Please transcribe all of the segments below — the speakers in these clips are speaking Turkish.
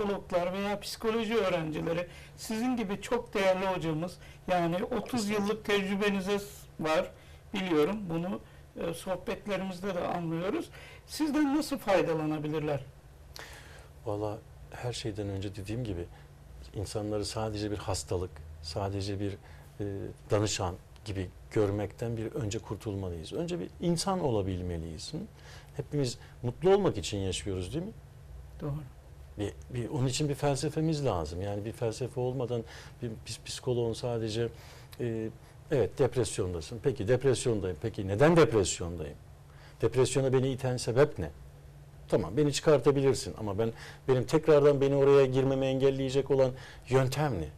psikologlar veya psikoloji öğrencileri sizin gibi çok değerli hocamız yani 30 yıllık tecrübenize var biliyorum bunu e, sohbetlerimizde de anlıyoruz. Sizden nasıl faydalanabilirler? Valla her şeyden önce dediğim gibi insanları sadece bir hastalık, sadece bir e, danışan gibi görmekten bir önce kurtulmalıyız. Önce bir insan olabilmeliyiz. Hepimiz mutlu olmak için yaşıyoruz değil mi? Doğru. Bir, bir, onun için bir felsefemiz lazım. Yani bir felsefe olmadan bir pis- psikoloğun sadece e, evet depresyondasın. Peki depresyondayım. Peki neden depresyondayım? Depresyona beni iten sebep ne? Tamam beni çıkartabilirsin ama ben benim tekrardan beni oraya girmemi engelleyecek olan yöntem ne?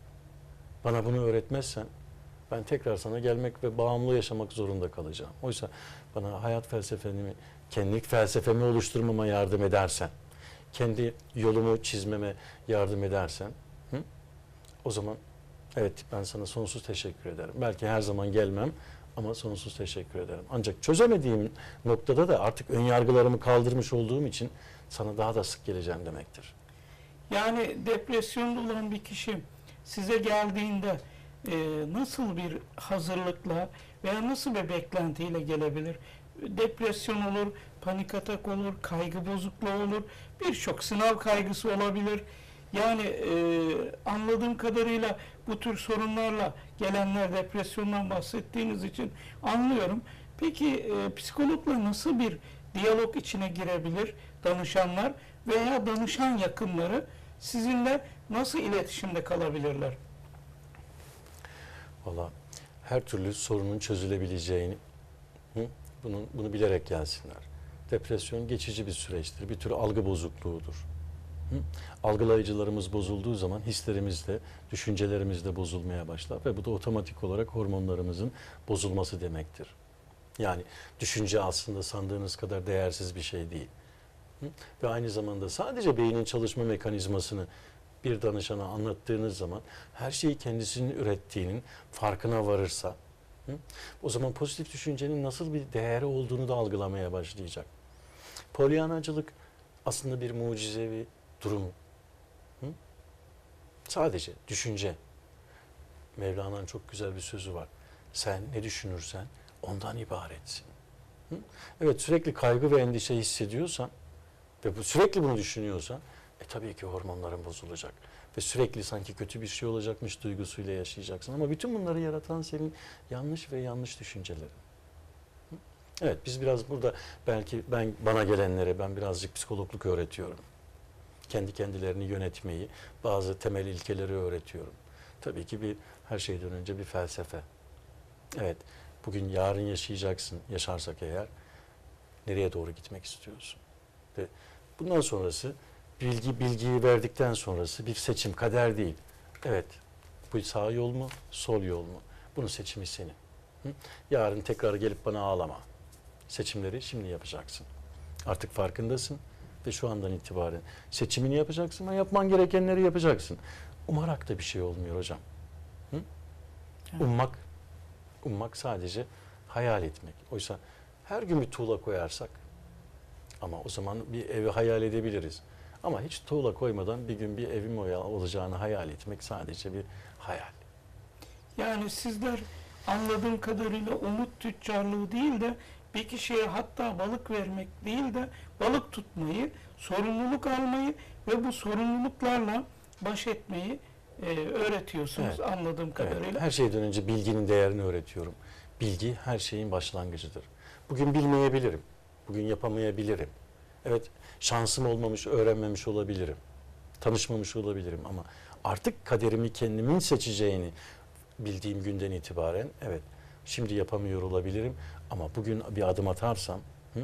Bana bunu öğretmezsen ben tekrar sana gelmek ve bağımlı yaşamak zorunda kalacağım. Oysa bana hayat felsefemi, kendilik felsefemi oluşturmama yardım edersen, kendi yolumu çizmeme yardım edersen, hı? o zaman evet ben sana sonsuz teşekkür ederim. Belki her zaman gelmem ama sonsuz teşekkür ederim. Ancak çözemediğim noktada da artık ön yargılarımı kaldırmış olduğum için sana daha da sık geleceğim demektir. Yani depresyonda olan bir kişi size geldiğinde e, nasıl bir hazırlıkla veya nasıl bir beklentiyle gelebilir? Depresyon olur, panik atak olur, kaygı bozukluğu olur, birçok sınav kaygısı olabilir. Yani e, anladığım kadarıyla bu tür sorunlarla gelenler depresyondan bahsettiğiniz için anlıyorum. Peki e, psikologla nasıl bir diyalog içine girebilir danışanlar veya danışan yakınları sizinle nasıl iletişimde kalabilirler? Valla her türlü sorunun çözülebileceğini bunu, bunu bilerek gelsinler. Depresyon geçici bir süreçtir. Bir tür algı bozukluğudur. Hı? Algılayıcılarımız bozulduğu zaman hislerimiz de, düşüncelerimiz de bozulmaya başlar ve bu da otomatik olarak hormonlarımızın bozulması demektir. Yani düşünce aslında sandığınız kadar değersiz bir şey değil. Hı? Ve aynı zamanda sadece beynin çalışma mekanizmasını bir danışana anlattığınız zaman her şeyi kendisinin ürettiğinin farkına varırsa o zaman pozitif düşüncenin nasıl bir değeri olduğunu da algılamaya başlayacak. Polyanacılık aslında bir mucizevi durum. Sadece düşünce. Mevlana'nın çok güzel bir sözü var. Sen ne düşünürsen ondan ibaretsin. Evet sürekli kaygı ve endişe hissediyorsan ve bu sürekli bunu düşünüyorsan e tabii ki hormonların bozulacak. Ve sürekli sanki kötü bir şey olacakmış duygusuyla yaşayacaksın. Ama bütün bunları yaratan senin yanlış ve yanlış düşüncelerin. Evet biz biraz burada belki ben bana gelenlere ben birazcık psikologluk öğretiyorum. Kendi kendilerini yönetmeyi, bazı temel ilkeleri öğretiyorum. Tabii ki bir her şeyden önce bir felsefe. Evet, bugün yarın yaşayacaksın, yaşarsak eğer nereye doğru gitmek istiyorsun? Ve bundan sonrası bilgi bilgiyi verdikten sonrası bir seçim kader değil. Evet. Bu sağ yol mu, sol yol mu? Bunun seçimi senin. Hı? Yarın tekrar gelip bana ağlama. Seçimleri şimdi yapacaksın. Artık farkındasın ve şu andan itibaren seçimini yapacaksın ve yapman gerekenleri yapacaksın. Umarak da bir şey olmuyor hocam. Hı? Evet. Ummak, ummak sadece hayal etmek. Oysa her gün bir tuğla koyarsak ama o zaman bir evi hayal edebiliriz. Ama hiç tuğla koymadan bir gün bir evim olacağını hayal etmek sadece bir hayal. Yani sizler anladığım kadarıyla umut tüccarlığı değil de bir kişiye hatta balık vermek değil de balık tutmayı, sorumluluk almayı ve bu sorumluluklarla baş etmeyi e, öğretiyorsunuz Evet. anladığım Evet, kadarıyla. her şeyden önce bilginin değerini öğretiyorum. Bilgi her şeyin başlangıcıdır. Bugün bilmeyebilirim. Bugün yapamayabilirim. Evet şansım olmamış, öğrenmemiş olabilirim. Tanışmamış olabilirim ama artık kaderimi kendimin seçeceğini bildiğim günden itibaren evet şimdi yapamıyor olabilirim ama bugün bir adım atarsam hı,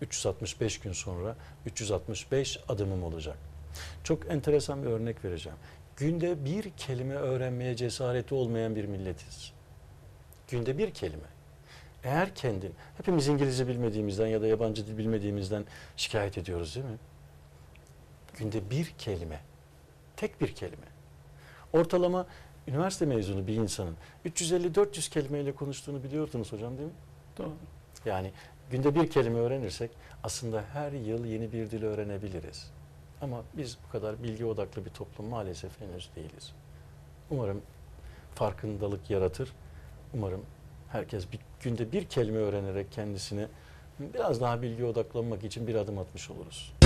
365 gün sonra 365 adımım olacak. Çok enteresan bir örnek vereceğim. Günde bir kelime öğrenmeye cesareti olmayan bir milletiz. Günde bir kelime. Eğer kendin, hepimiz İngilizce bilmediğimizden ya da yabancı dil bilmediğimizden şikayet ediyoruz değil mi? Günde bir kelime, tek bir kelime. Ortalama üniversite mezunu bir insanın 350-400 kelimeyle konuştuğunu biliyordunuz hocam değil mi? Doğru. Yani günde bir kelime öğrenirsek aslında her yıl yeni bir dil öğrenebiliriz. Ama biz bu kadar bilgi odaklı bir toplum maalesef henüz değiliz. Umarım farkındalık yaratır. Umarım herkes bir günde bir kelime öğrenerek kendisini biraz daha bilgi odaklanmak için bir adım atmış oluruz.